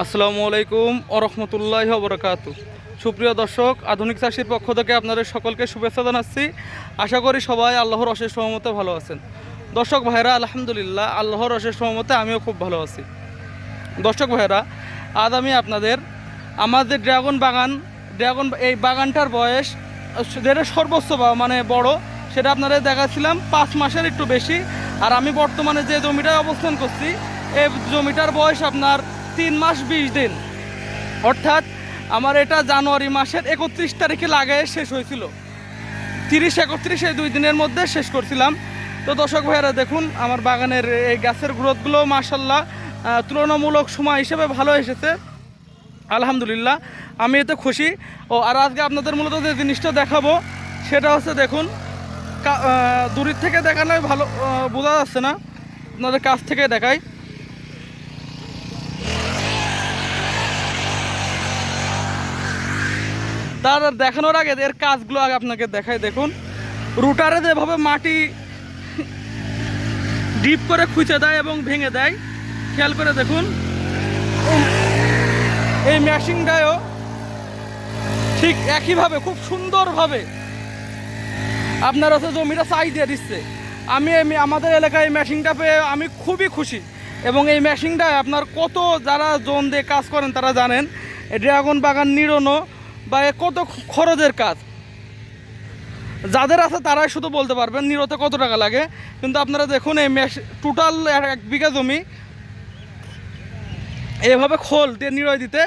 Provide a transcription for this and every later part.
আসসালামু আলাইকুম ওরহমতুল্লাহ বরকাত। সুপ্রিয় দর্শক, আধুনিক চাষির পক্ষ থেকে আপনাদের সকলকে শুভেচ্ছা জানাচ্ছি। আশা করি সবাই আল্লাহর অশেষ সহমতে ভালো আছেন। দর্শক ভাইরা, আলহামদুলিল্লাহ, আল্লাহর অশেষ সহমতে আমিও খুব ভালো আছি। দর্শক ভাইরা, আজ আমি আপনাদের আমাদের ড্রাগন বাগান, ড্রাগন এই বাগানটার বয়স যেটা সর্বোচ্চ মানে বড়, সেটা আপনাদের দেখাচ্ছিলাম পাঁচ মাসের একটু বেশি। আর আমি বর্তমানে যে জমিটায় অবস্থান করছি, এই জমিটার বয়স আপনার তিন মাস বিশ দিন। অর্থাৎ আমার এটা জানুয়ারি মাসের একত্রিশ তারিখে লাগায় শেষ হয়েছিল। তিরিশ, একত্রিশ এই দুই দিনের মধ্যে শেষ করছিলাম। তো দর্শক ভাইয়েরা, দেখুন, আমার বাগানের এই গাছের গ্রোথগুলো মার্শাল্লাহ তুলনামূলক সময় হিসেবে ভালো এসেছে। আলহামদুলিল্লাহ, আমি এতে খুশি। ও, আর আজকে আপনাদের মূলত যে জিনিসটা দেখাবো, সেটা হচ্ছে, দেখুন দূরের থেকে দেখানোই ভালো বোঝা যাচ্ছে না। আপনাদের কাছ থেকে দেখাই। তার দেখানোর আগে এর কাজগুলো আগে আপনাকে দেখাই, দেখুন। রুটারে যেভাবে মাটি ডিপ করে খুঁচে দেয় এবং ভেঙে দেয়, খেয়াল করে দেখুন। এই মেশিনটাও ঠিক একইভাবে, খুব সুন্দরভাবে আপনার হচ্ছে জমিটা চাই দিয়ে দিচ্ছে। আমি আমাদের এলাকায় এই মেশিনটা পেয়ে আমি খুবই খুশি। এবং এই মেশিনটায় আপনার কত যারা জোন দিয়ে কাজ করেন তারা জানেন ড্রাগন বাগান নিড়নো বা কত খরচের কাজ? যাদের আছে তারাই শুধু বলতে পারবেন নিরতে কত টাকা লাগে। কিন্তু আপনারা দেখুন, এই মেশ টোটাল এক বিঘা জমি, এভাবে খোল দিয়ে নিরয় দিতে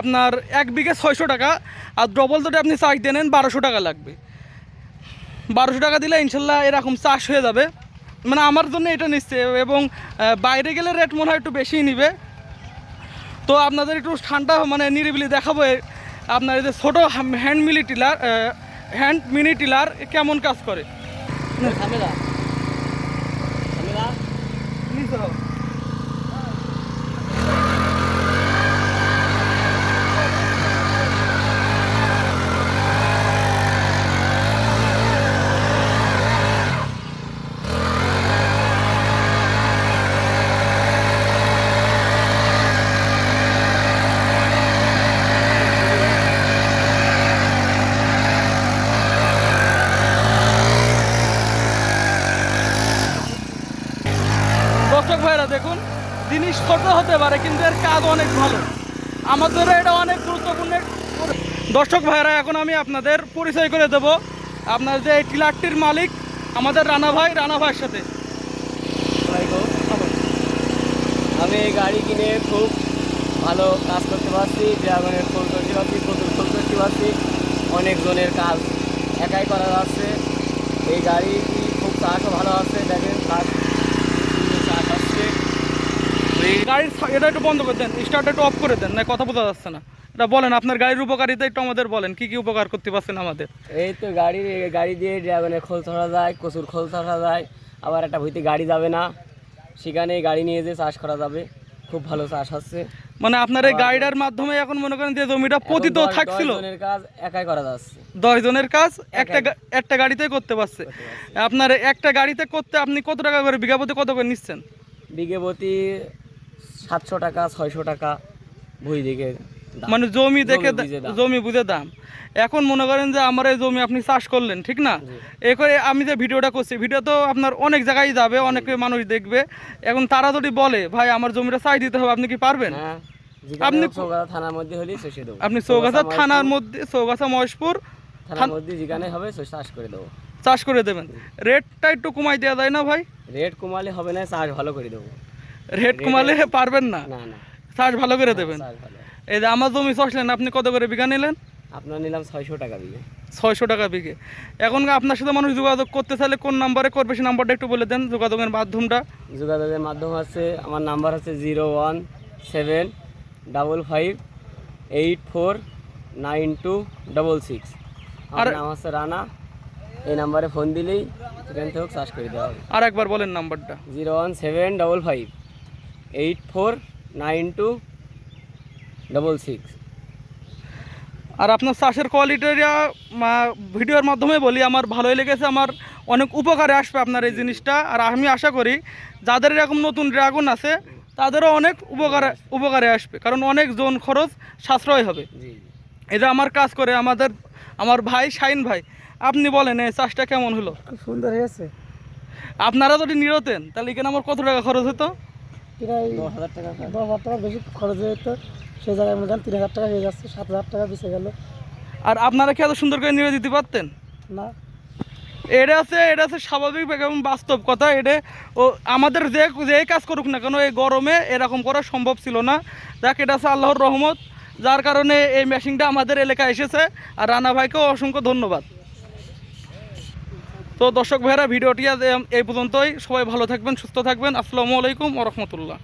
আপনার এক বিঘে ছয়শো টাকা, আর ডবল যদি আপনি চাষ দিয়ে নেন, বারোশো টাকা লাগবে। বারোশো টাকা দিলে ইনশাল্লাহ এরকম চাষ হয়ে যাবে। মানে আমার জন্য এটা নিচ্ছে, এবং বাইরে গেলে রেট মনে হয় একটু বেশিই নিবে। তো আপনাদের একটু ঠান্ডা মানে নিরিবিলি দেখাবো আপনার এই যে ছোটো hand mini tiller hand mini tiller কেমন কাজ করে? ঝামেলা। ঝামেলা? দর্শক ভাইরা দেখুন, জিনিস ছোট হতে পারে, কিন্তু এর কাজ অনেক ভালো। আমাদের এটা অনেক গুরুত্বপূর্ণ। দর্শক ভাইরা, এখন আমি আপনাদের পরিচয় করে দেব। আপনার যে এই টিলারটির মালিক, আমাদের রানা ভাই, রানা ভাইয়ের সাথে। আমি এই গাড়ি কিনে খুব ভালো কাজ করতে পারছি ড্রাগনের ফুল করতে পারছি প্রচুর ফুল করতে পারছি। অনেক জনের কাজ একাই করা যাচ্ছে এই গাড়ি খুব কাজও ভালো আছে, দেখেন কাজ সুন্দর চাষ আসছে এই গাড়ির এটা একটু বন্ধ করে দেন স্টার্ট একটু অফ করে দেন না কথা বোঝা যাচ্ছে না। এটা বলেন আপনার গাড়ির উপকারিতা একটু আমাদের বলেন কি কি উপকার করতে পারছেন আমাদের? এই তো গাড়ি গাড়ি দিয়ে ড্রাগনের খোল ধরা যায় কচুর খোল ধরা যায় আবার একটা ভুইতে গাড়ি যাবে না। সেখানে গাড়ি নিয়ে যেয়ে চাষ করা যাবে খুব ভালো চাষ হচ্ছে। মানে আপনার এই গাড়িটার মাধ্যমে এখন মনে করেন যে জমিটা পতিত থাকছিল। কাজ একাই করা যাচ্ছে। দশ জনের কাজ একটা একটা গাড়িতে করতে পারছে। আপনার একটা গাড়িতে করতে আপনি কত টাকা করে বিঘা প্রতি কত করে নিচ্ছেন? বিঘে প্রতি সাতশো টাকা ছয়শো টাকা ভুই দিকে মানে জমি দেখে জমি বুঝে দাম। এখন মনে করেন যে আমার এই জমি আপনি চাষ করলেন ঠিক না। এ করে আমি যে ভিডিওটা করছি ভিডিও তো আপনার অনেক জায়গায় যাবে অনেক মানুষ দেখবে। এখন তারা যদি বলে ভাই আমার জমিটা চাই দিতে হবে আপনি কি পারবেন? হ্যাঁ। আপনি- থানার মধ্যে হলেই শস্য দেবো। আপনি চৌগাছা থানার মধ্যে চৌগাছা মহেশপুর থানার মধ্যে যেখানে হবে চাষ করে দেবো। চাষ করে দেবেন। রেটটা একটু কমাই দেওয়া যায় না ভাই? রেট কমালে হবে না চাষ ভালো করে দেবো। রেট কমালে পারবেন না। না না। চাষ ভালো করে দেবেন। এই যে আমার জমি চাষলেন আপনি কত করে বিঘা নিলেন? আপনার নিলাম ছয়শো টাকা বিঘে। ছয়শো টাকা বিঘে। এখন আপনার সাথে মানুষ যোগাযোগ করতে চাইলে কোন নাম্বারে করবে সেই নাম্বারটা একটু বলে দেন যোগাযোগের মাধ্যমটা। যোগাযোগের মাধ্যম আছে আমার নাম্বার হচ্ছে zero one seven double five eight four nine two double six. আর- নাম হচ্ছে রানা। এই নাম্বারে ফোন দিলেই সেখান থেকে চাষ করে দেওয়া হবে। আর একবার বলেন নাম্বারটা। Zero one seven double five. Eight four nine two double six আর আপনার চাষের কোয়ালিটিটা ভিডিওর মাধ্যমে বলি আমার ভালোই লেগেছে আমার অনেক উপকারে আসবে আপনার এই জিনিসটা। আর আমি আশা করি যাদের এরকম নতুন ড্রাগন আছে তাদেরও অনেক উপকারে উপকারে আসবে। কারণ অনেক জোন খরচ সাশ্রয় হবে। জি এটা আমার কাজ করে আমাদের আমার ভাই শাইন ভাই আপনি বলেন এই চাষটা কেমন হলো? খুব সুন্দর হয়েছে। আপনারা যদি নিরতেন তাহলে এখানে আমার কত টাকা খরচ হতো? প্রায় দশ হাজার টাকা দশ হাজার টাকা বেশি খরচ হয়ে যেত। সেই জায়গায় মনে করেন তিন হাজার টাকা হয়ে যাচ্ছে সাত হাজার টাকা বেঁচে গেল। আর আপনারা কি এত সুন্দর করে নিয়ে দিতে পারতেন? না। এটা আছে এটা আছে স্বাভাবিক এবং বাস্তব কথা। এটা ও আমাদের যে যে কাজ করুক না কেন এই গরমে এরকম করা সম্ভব ছিল না। যাক এটা আছে আল্লাহর রহমত। যার কারণে এই মেশিনটা আমাদের এলাকায় এসেছে। আর রানা ভাইকেও অসংখ্য ধন্যবাদ। তো দর্শক ভাইরা, ভিডিওটি আজ এই পর্যন্তই। সবাই ভালো থাকবেন, সুস্থ থাকবেন। আসসালামু আলাইকুম ও রহমতুল্লাহ।